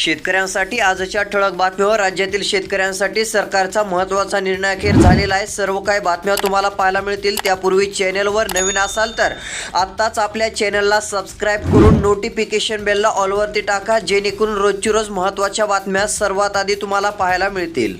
शेतकऱ्यांसाठी आजच्या ठळक बातम्यावर राज्यातील शेतकऱ्यांसाठी सरकारचा महत्त्वाचा निर्णय अखेर झालेला आहे. सर्व काही बातम्या तुम्हाला पाहायला मिळतील. त्यापूर्वी चॅनेलवर नवीन असाल तर आत्ताच आपल्या चॅनलला सबस्क्राईब करून नोटिफिकेशन बेलला ऑलवरती टाका जेणेकरून रोजची रोज महत्त्वाच्या बातम्या सर्वात आधी तुम्हाला पाहायला मिळतील.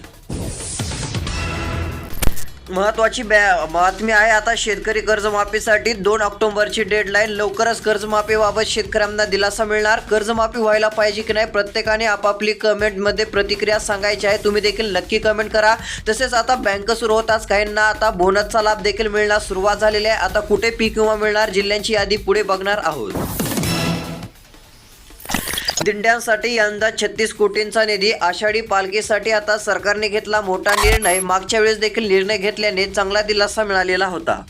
महत्वाची बॅ बातमी आहे आता शेतकरी कर्जमाफीसाठी दोन ऑक्टोबरची डेडलाईन लवकरच कर्जमाफीबाबत शेतकऱ्यांना दिलासा मिळणार. कर्जमाफी व्हायला पाहिजे की नाही प्रत्येकाने आपापली कमेंटमध्ये प्रतिक्रिया सांगायची आहे. तुम्ही देखील नक्की कमेंट करा. तसेच आता बँक सुरू होताच. काहींना आता बोनसचा लाभ देखील मिळण्यास सुरुवात झालेली आहे. आता कुठे पीक विमा मिळणार? जिल्ह्यांची यादी पुढे बघणार आहोत. दिंड्यांसाठी यंदा छत्तीस कोटींचा निधी आषाढी पालखीसाठी आता सरकारने घेतला मोठा निर्णय. मागच्या वेळेस देखील निर्णय घेतल्याने चांगला दिलासा मिळालेला होता.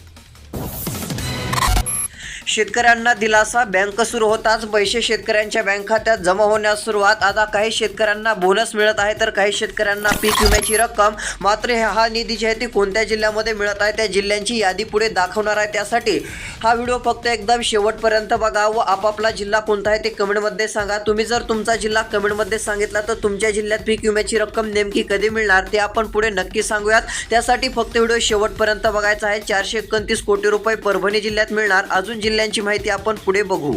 शेतकऱ्यांना दिलासा. बँक सुरू होताच पैसे शेतकऱ्यांच्या बँक खात्यात जमा होण्यास सुरुवात. आता काही शेतकऱ्यांना बोनस मिळत आहे तर काही शेतकऱ्यांना पीक विम्याची रक्कम. मात्र हा निधी जे आहे ती कोणत्या जिल्ह्यामध्ये मिळत आहे त्या जिल्ह्यांची यादी पुढे दाखवणार आहे त्यासाठी. हा व्हिडिओ फक्त एकदम शेवटपर्यंत बघा व आपापला जिल्हा कोणता आहे ते कमेंटमध्ये सांगा. तुम्ही जर तुमचा जिल्हा कमेंटमध्ये सांगितला तर तुमच्या जिल्ह्यात पीक विम्याची रक्कम नेमकी कधी मिळणार ते आपण पुढे नक्की सांगूयात. त्यासाठी फक्त व्हिडिओ शेवटपर्यंत बघायचा आहे. चारशे एकोणतीस कोटी रुपये परभणी जिल्ह्यात मिळणार. अजून जिल्ह्यांची माहिती आपण पुढे बघू.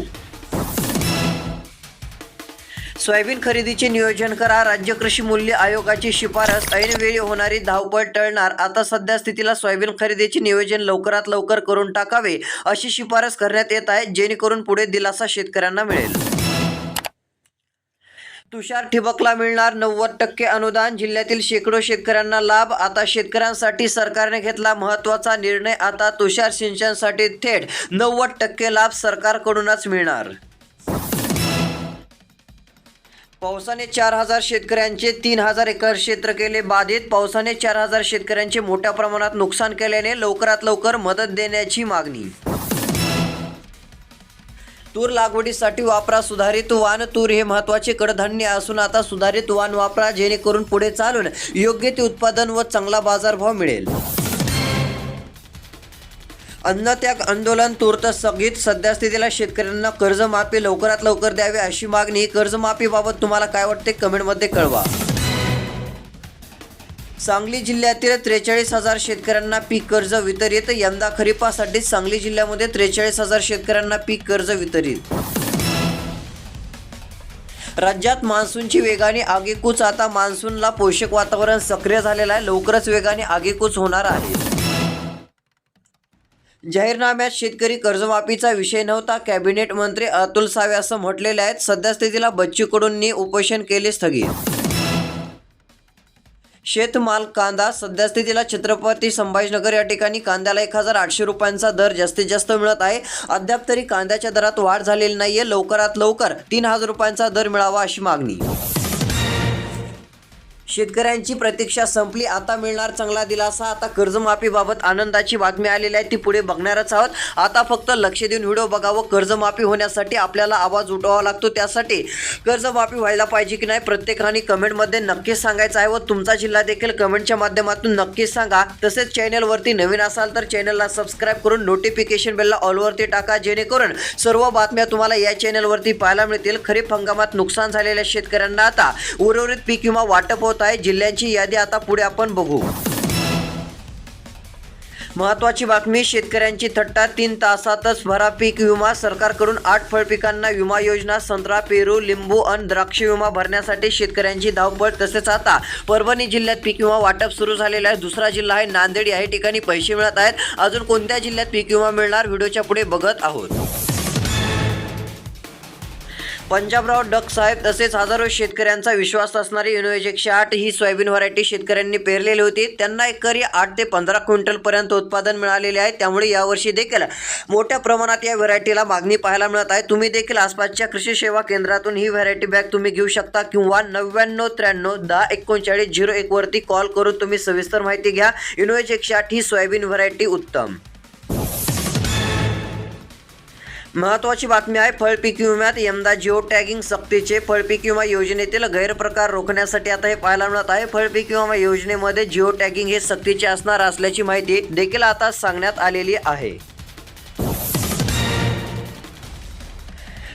सोयाबीन खरेदीचे नियोजन करा. राज्य कृषी मूल्य आयोगाची शिफारस. ऐनवेळी होणारी धावपळ टळणार. आता सध्या स्थितीला सोयाबीन खरेदीचे नियोजन लवकरात लवकर करून टाकावे अशी शिफारस करण्यात येत आहे जेणेकरून पुढे दिलासा शेतकऱ्यांना मिळेल. तुषार ठिबकला मिळणार नव्वद टक्के अनुदान. जिल्ह्यातील शेकडो शेतकऱ्यांना लाभ. आता शेतकऱ्यांसाठी सरकारने घेतला महत्त्वाचा निर्णय. आता तुषार सिंचनसाठी थेट नव्वद टक्के लाभ सरकारकडूनच मिळणार. पावसाने चार हजार शेतकऱ्यांचे तीन हजार एकर क्षेत्र केले बाधित. पावसाने चार हजार शेतकऱ्यांचे मोठ्या प्रमाणात नुकसान केल्याने लवकरात लवकर मदत देण्याची मागणी. तूर लागवडीसाठी वापरा सुधारित वाण तूर हे महत्त्वाचे कडधान्य असून आता सुधारित वाण वापरा जेणेकरून पुढे चालून योग्य ते उत्पादन व चांगला बाजारभाव मिळेल. अन्नत्याग आंदोलन तूर्त स्थगित. सध्या स्थितीला शेतकऱ्यांना कर्जमाफी लवकरात लवकर द्यावी अशी मागणी. कर्जमाफीबाबत तुम्हाला काय वाटते? कमेंटमध्ये कळवा. सांगली जिल्ह्यातील त्रेचाळीस हजार शेतकऱ्यांना पीक कर्ज वितरित. यंदा खरीपासाठी सांगली जिल्ह्यामध्ये त्रेचाळीस हजार शेतकऱ्यांना पीक कर्ज वितरित. राज्यात मान्सूनची वेगाने आगेकूच आता मान्सूनला पोषक वातावरण सक्रिय झालेलं आहे. लवकरच वेगाने आगेकूच होणार आहे. जाहीरनाम्यात शेतकरी कर्जमाफीचा विषय नव्हता. कॅबिनेट मंत्री अतुल सावे असं म्हटलेले आहेत सध्या स्थितीला बच्चू कडूंनी उपोषण केले स्थगित. शेतमाल कांदा सध्या स्थितीला छत्रपती संभाजीनगर या ठिकाणी कांद्याला एक हजार आठशे रुपयांचा दर जास्तीत जास्त मिळत आहे. अद्याप तरी कांद्याच्या दरात वाढ झालेली नाहीये. लवकरात लवकर तीन हजार रुपयांचा दर मिळावा अशी मागणी. शेतकऱ्यांची प्रतीक्षा संपली. आता मिळणार चांगला दिलासा. आता कर्जमाफीबाबत आनंदाची बातमी आलेली आहे. ती पुढे बघणारच आहोत. आता फक्त लक्ष देऊन व्हिडिओ बघावं. कर्जमाफी होण्यासाठी आपल्याला आवाज उठवावा लागतो. त्यासाठी कर्जमाफी व्हायला पाहिजे की नाही प्रत्येकाने कमेंटमध्ये नक्कीच सांगायचं आहे व तुमचा जिल्हा देखील कमेंटच्या माध्यमातून नक्कीच सांगा. तसेच चॅनलवरती नवीन असाल तर चॅनलला सबस्क्राईब करून नोटिफिकेशन बेलला ऑलवरती टाका. जेणेकरून सर्व बातम्या तुम्हाला या चॅनलवरती पाहायला मिळतील. खरीप हंगामात नुकसान झालेल्या शेतकऱ्यांना आता उर्वरित पीक किंवा वाटप होत आहे. जिल्ह्यांची यादी आता पुढे आपण बघू. महत्वाची बातमी शेतकऱ्यांची थट्टा तीन तासातच भरा पीक विमा सरकारकडून आठ फळ पिकांना विमा योजना संत्रा पेरू लिंबू आणि द्राक्ष विमा भरण्यासाठी शेतकऱ्यांची धावपळ तसेच आता परभणी जिल्ह्यात पीक विमा वाटप सुरू झालेलं आहे. दुसरा जिल्हा आहे नांदेड. या ठिकाणी पैसे मिळत आहेत. अजून कोणत्या जिल्ह्यात पीक विमा मिळणार? व्हिडिओच्या पुढे बघत आहोत. पंजाबराव डक साहेब तसेच हजारो शेतकऱ्यांचा विश्वास असणारी युनोवेज एकशे आठ ही सोयाबीन व्हरायटी शेतकऱ्यांनी पेरलेली होती. त्यांना एकरी आठ ते पंधरा क्विंटलपर्यंत उत्पादन मिळालेले आहे. त्यामुळे यावर्षी देखील मोठ्या प्रमाणात या व्हरायटीला मागणी पाहायला मिळत आहे. तुम्ही देखील आसपासच्या कृषी सेवा केंद्रातून ही व्हरायटी बॅग तुम्ही घेऊ शकता किंवा नव्याण्णव त्र्याण्णव दहा एकोणचाळीस झिरो एक वरती कॉल करून तुम्ही सविस्तर माहिती घ्या. युनोवेज एकशे आठ ही सोयाबीन व्हरायटी उत्तम. महत्वाची बातमी आहे फळपीक विम्यात यंदा जिओ टॅगिंग सक्तीचे फळपीक विमा योजनेतील गैरप्रकार रोखण्यासाठी आता हे पाहायला मिळत आहे. फळपीक विमा योजनेमध्ये जिओ टॅगिंग हे सक्तीचे असणार असल्याची माहिती देखील आता सांगण्यात आलेली आहे.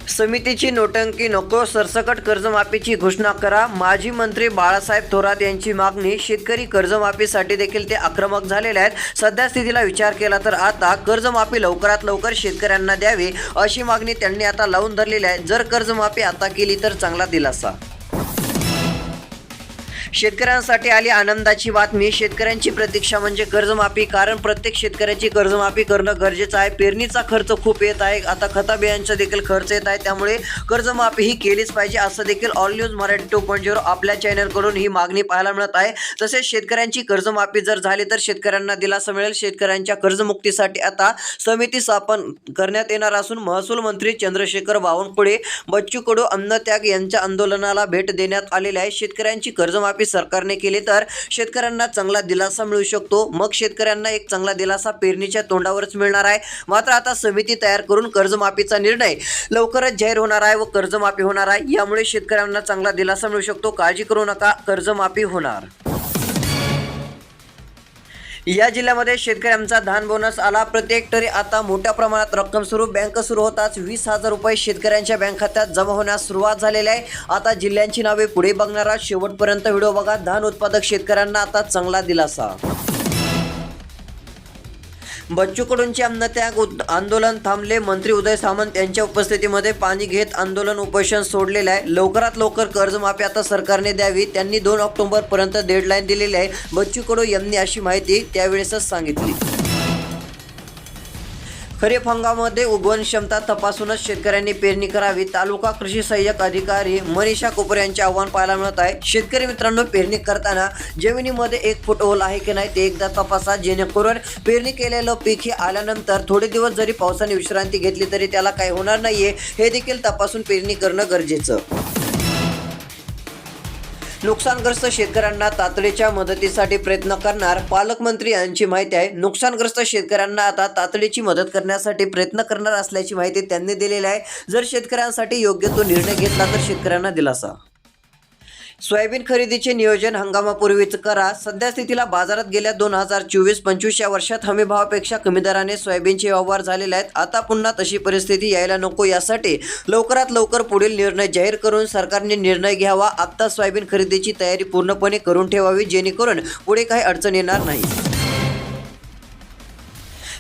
समितीची नोटंकी नको सरसकट कर्जमाफीची घोषणा करा. माजी मंत्री बाळासाहेब थोरात यांची मागणी शेतकरी कर्जमाफीसाठी देखील ते आक्रमक झालेले आहेत. सध्या स्थितीला विचार केला तर आता कर्जमाफी लवकरात लवकर शेतकऱ्यांना द्यावी अशी मागणी त्यांनी आता लावून धरलेली आहे. जर कर्जमाफी आता केली तर चांगला दिलासा. शेतकऱ्यांसाठी आली आनंदाची बातमी. शेतकऱ्यांची प्रतीक्षा म्हणजे कर्जमाफी कारण प्रत्येक शेतकऱ्याची कर्जमाफी करणं गरजेचं आहे. पेरणीचा खर्च खूप येत आहे. आता खता बियांचा देखील खर्च येत आहे. त्यामुळे कर्जमाफी ही केलीच पाहिजे. असं देखील all news Marathi two point zero आपल्या चॅनलकडून ही मागणी पाहायला मिळत आहे. तसेच शेतकऱ्यांची कर्जमाफी जर झाली तर शेतकऱ्यांना दिलासा मिळेल. शेतकऱ्यांच्या कर्जमुक्तीसाठी आता समिती स्थापन करण्यात येणार असून महसूल मंत्री चंद्रशेखर बावनकुळे बच्चू कडू अन्नत्याग यांच्या आंदोलनाला भेट देण्यात आलेली आहे. शेतकऱ्यांची कर्जमाफी सरकारने केली तर शेतकऱ्यांना चांगला दिलासा मिळू शकतो. मग शेतकऱ्यांना एक चांगला दिलासा पेरणीच्या तोंडावरच मिळणार आहे. मात्र आता समिती तयार करून कर्जमाफीचा निर्णय लवकरच जाहीर होणार आहे व कर्जमाफी होणार आहे. यामुळे शेतकऱ्यांना चांगला दिलासा मिळू शकतो. काळजी करू नका. कर्जमाफी होणार. या जिल्ह्यामध्ये शेतकऱ्यांचा धान बोनस आला. प्रत्येक तरी आता मोठ्या प्रमाणात रक्कम सुरू. बँक सुरू होताच वीस हजार रुपये शेतकऱ्यांच्या बँक खात्यात जमा होण्यास सुरुवात झालेली आहे. आता जिल्ह्यांची नावे पुढे बघणारा. शेवटपर्यंत व्हिडिओ बघा. धान उत्पादक शेतकऱ्यांना आता चांगला दिलासा. बच्चू कडूंचे अन्नत्याग उद- आंदोलन थांबले. मंत्री उदय सामंत यांच्या उपस्थितीमध्ये पाणी घेत आंदोलन उपोषण सोडलेलं आहे. लवकरात लवकर कर्जमाफी आता सरकारने द्यावी. त्यांनी दोन ऑक्टोबरपर्यंत डेडलाईन दिलेली आहे. बच्चू कडू यांनी अशी माहिती त्यावेळेसच सांगितली. खरीप हंगामामध्ये उगवण क्षमता तपासूनच शेतकऱ्यांनी पेरणी करावी. तालुका कृषी सहाय्यक अधिकारी मनीषा कोपर यांचे आव्हान पाहायला मिळत आहे. शेतकरी मित्रांनो पेरणी करताना जमिनीमध्ये एक फूट ओल आहे की नाही ते एकदा तपासा. जेणेकरून पेरणी केलेलं पीक हे आल्यानंतर थोडे दिवस जरी पावसाने विश्रांती घेतली तरी त्याला काही होणार नाहीये. हे देखील तपासून पेरणी करणं गरजेचं. नुकसानग्रस्त शेतकऱ्यांना तातडीच्या मदतीसाठी प्रयत्न करणार पालकमंत्री यांची माहिती आहे. नुकसानग्रस्त शेतकऱ्यांना आता तातडीची मदत करण्यासाठी प्रयत्न करणार असल्याची माहिती त्यांनी दिलेली आहे. जर शेतकऱ्यांसाठी योग्य तो निर्णय घेतला तर शेतकऱ्यांना दिलासा. सोयाबीन खरेदीचे नियोजन हंगामापूर्वीच करा. सध्या स्थितीला बाजारात गेल्या दोन हजार चोवीस पंचवीस या वर्षात हमी भावापेक्षा कमी दराने सोयाबीनचे व्यवहार झालेले आहेत. आता पुन्हा तशी परिस्थिती यायला नको. यासाठी लवकरात लवकर पुढील निर्णय जाहीर करून सरकारने निर्णय घ्यावा. आत्ता सोयाबीन खरेदीची तयारी पूर्णपणे करून ठेवावी जेणेकरून पुढे काही अडचण येणार नाही.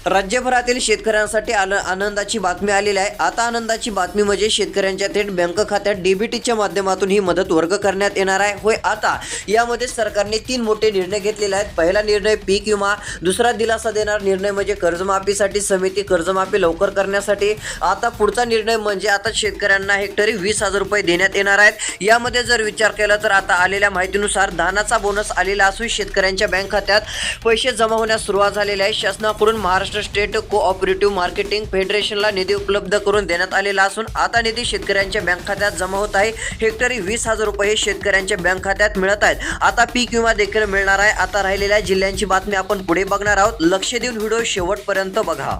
राज्यभरातील शेतकऱ्यांसाठी आनंदाची बातमी आलेली आहे. आता आनंदाची बातमी म्हणजे शेतकऱ्यांच्या थेट बँक खात्यात डीबीटीच्या माध्यमातून ही मदत वर्ग करण्यात येणार आहे. होय आता यामध्ये सरकारने तीन मोठे निर्णय घेतलेले आहेत. पहिला निर्णय पीक विमा दुसरा दिलासा देणार निर्णय म्हणजे कर्जमाफीसाठी समिती कर्जमाफी लवकर करण्यासाठी. आता पुढचा निर्णय म्हणजे आता शेतकऱ्यांना हेक्टरी वीस हजार रुपये देण्यात येणार आहेत. यामध्ये जर विचार केला तर आता आलेल्या माहितीनुसार धानाचा बोनस आलेला असून शेतकऱ्यांच्या बँक खात्यात पैसे जमा होण्यास सुरुवात झालेली आहे. शासनाकडून महाराष्ट्र स्टेट कोऑपरेटिव्ह मार्केटिंग फेडरेशनला निधी उपलब्ध करून देण्यात आलेला असून आता निधी शेतकऱ्यांच्या बँक खात्यात जमा होत आहे. हेक्टरी वीस हजार रुपये हे शेतकऱ्यांच्या बँक खात्यात मिळत आहेत. आता पीक विमा देखील मिळणार आहे. आता राहिलेल्या जिल्ह्यांची बातमी आपण पुढे बघणार आहोत. लक्ष देऊन व्हिडिओ शेवटपर्यंत बघा.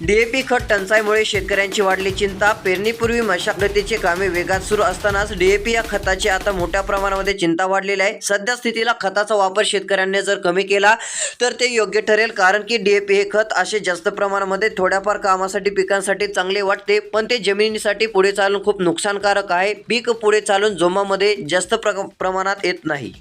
डीएपी खत टंचाईमुळे शेतकऱ्यांची वाढली चिंता पेरणीपूर्वी मशागतीची कामे वेगात सुरू असतानाच डीएपी या खताची आता मोठ्या प्रमाणामध्ये चिंता वाढलेली आहे. सध्या स्थितीला खताचा वापर शेतकऱ्यांनी जर कमी केला तर ते योग्य ठरेल कारण की डीएपी हे खत असे जास्त प्रमाणामध्ये थोड्याफार कामासाठी पिकांसाठी चांगले वाटते पण ते जमिनीसाठी पुढे चालून खूप नुकसानकारक आहे. पीक पुढे चालून जोमामध्ये जास्त प्र प्रमाणात येत नाही.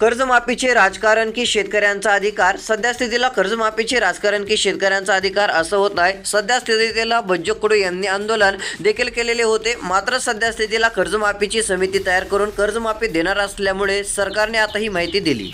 कर्जमाफीचे राजकारण की शेतकऱ्यांचा अधिकार? सध्या स्थितीला कर्जमाफीचे राजकारण की शेतकऱ्यांचा अधिकार असं होत आहे सध्या स्थितीला बज्जू कडू यांनी आंदोलन देखील केलेले होते. मात्र सध्या स्थितीला कर्जमाफीची समिती तयार करून कर्जमाफी देणार असल्यामुळे सरकारने आता ही माहिती दिली.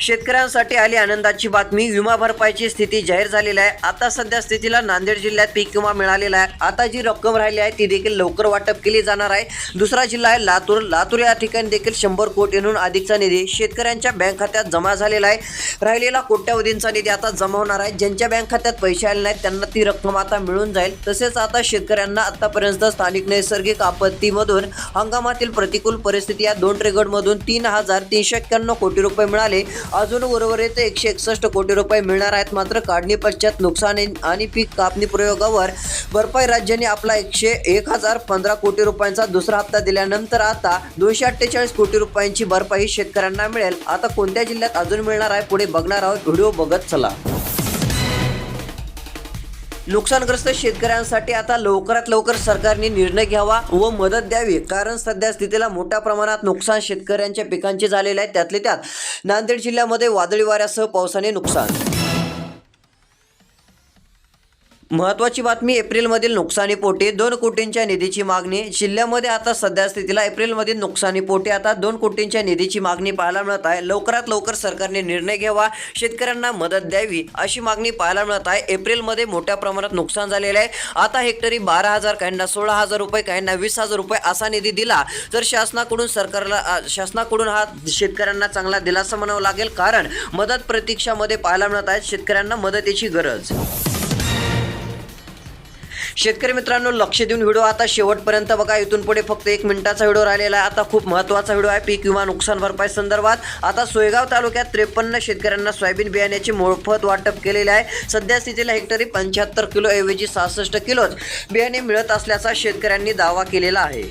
शेतकऱ्यांसाठी आली आनंदाची बातमी. विमा भरपाईची स्थिती जाहीर झालेली आहे. आता सध्या स्थितीला नांदेड जिल्ह्यात पीक विमा मिळालेला आहे. आता जी रक्कम राहिली आहे ती देखील लवकर वाटप केली जाणार आहे. दुसरा जिल्हा आहे लातूर. लातूर या ठिकाणी देखील शंभर कोटींहून अधिकचा निधी शेतकऱ्यांच्या बँक खात्यात जमा झालेला आहे. राहिलेला कोट्यावधींचा निधी आता जमा होणार आहे. ज्यांच्या बँक खात्यात पैसे आले नाहीत त्यांना ती रक्कम आता मिळून जाईल. तसेच आता शेतकऱ्यांना आतापर्यंत स्थानिक नैसर्गिक आपत्तीमधून हंगामातील प्रतिकूल परिस्थिती या दोन ट्रेगडमधून तीन हजार तीनशे एक्क्याण्णव कोटी रुपये मिळाले. अजून उर्वरित एकशे एकसष्ट कोटी रुपये मिळणार आहेत. मात्र काढणी पश्चात नुकसान आणि पीक कापणी प्रयोगावर भरपाई राज्याने आपला एकशे एक हजार पंधरा कोटी रुपयांचा दुसरा हप्ता दिल्यानंतर आता दोनशे अठ्ठेचाळीस कोटी रुपयांची भरपाई शेतकऱ्यांना मिळेल. आता कोणत्या जिल्ह्यात अजून मिळणार आहे? पुढे बघणार आहोत. व्हिडिओ बघत चला. नुकसानग्रस्त शेतकऱ्यांसाठी आता लवकरात लवकर सरकारने निर्णय घ्यावा व मदत द्यावी. कारण सध्या स्थितीला मोठ्या प्रमाणात नुकसान शेतकऱ्यांच्या पिकांचे झालेले आहे. त्यातले त्यात नांदेड जिल्ह्यामध्ये वादळी वाऱ्यासह पावसाने नुकसान महत्वाची बातमी एप्रिलमधील नुकसानीपोटी दोन कोटींच्या निधीची मागणी. जिल्ह्यामध्ये आता सध्या स्थितीला एप्रिलमधील नुकसानीपोटी आता दोन कोटींच्या निधीची मागणी पाहायला मिळत आहे. लवकरात लवकर सरकारने निर्णय घ्यावा शेतकऱ्यांना मदत द्यावी अशी मागणी पाहायला मिळत आहे. एप्रिलमध्ये मोठ्या प्रमाणात नुकसान झालेलं आहे. आता हेक्टरी बारा हजार काहींना सोळा हजार रुपये काहींना वीस हजार रुपये असा निधी दिला. तर शासनाकडून सरकारला शासनाकडून हा शेतकऱ्यांना चांगला दिलासा म्हणावा लागेल. कारण मदत प्रतीक्षामध्ये पाहायला मिळत आहे. शेतकऱ्यांना मदतीची गरज. शेतकरी मित्रांनो लक्ष देऊन व्हिडिओ आता शेवटपर्यंत बघा. इथून पुढे फक्त एक मिनिटाचा व्हिडिओ राहिलेला आहे. आता खूप महत्त्वाचा व्हिडिओ आहे. पीक विमा नुकसान भरपाई संदर्भात. आता सोयगाव तालुक्यात त्रेपन्न शेतकऱ्यांना सोयाबीन बियाण्याचे मोफत वाटप केलेले आहे. सध्या स्थितीला हेक्टरी पंच्याहत्तर किलो ऐवजी सहासष्ट किलोच बियाणे मिळत असल्याचा शेतकऱ्यांनी दावा केलेला आहे.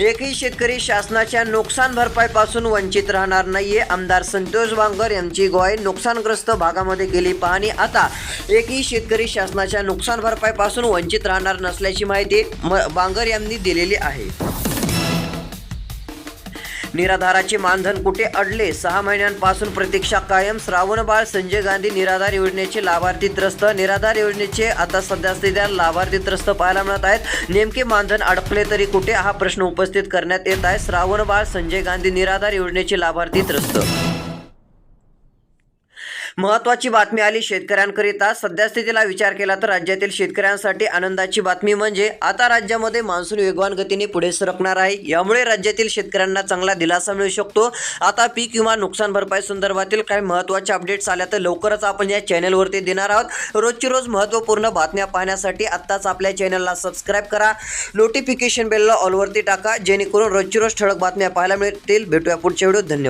एकही शेतकरी शासनाच्या नुकसान भरपाईपासून वंचित राहणार नाहीये. आमदार संतोष बांगर यांची ग्वाही नुकसानग्रस्त भागामध्ये केली पाहणी. आता एकही शेतकरी शासनाच्या नुकसान भरपाईपासून वंचित राहणार नसल्याची माहिती म- बांगर यांनी दिलेली आहे. निराधाराचे मानधन कुठे अडले? सहा महिन्यांपासून प्रतीक्षा कायम. श्रावणबाळ संजय गांधी निराधार योजनेचे लाभार्थी त्रस्त. निराधार योजनेचे आता सध्या स्थितीला लाभार्थी त्रस्त पाहायला मिळत आहेत. नेमके मानधन अडकले तरी कुठे? हा प्रश्न उपस्थित करण्यात येत आहे. श्रावणबाळ संजय गांधी निराधार योजनेचे लाभार्थी त्रस्त महत्वाची बातमी आली शेतकऱ्यांकरिता. सध्या स्थितीला विचार केला तर राज्यातील शेतकऱ्यांसाठी आनंदाची बातमी म्हणजे आता राज्यामध्ये मान्सून वेगवान गतीने पुढे सरकणार आहे. यामुळे राज्यातील शेतकऱ्यांना चांगला दिलासा मिळू शकतो. आता पीक विमा नुकसान भरपाई संदर्भातील काही महत्त्वाच्या अपडेट्स आल्या तर लवकरच आपण या चॅनलवरती देणार आहोत. रोजची रोज महत्त्वपूर्ण बातम्या पाहण्यासाठी आत्ताच आपल्या चॅनलला सबस्क्राईब करा. नोटिफिकेशन बेलला ऑलवरती टाका जेणेकरून रोजची रोज ठळक बातम्या पाहायला मिळतील. भेटूया पुढच्या व्हिडिओ धन्यवाद.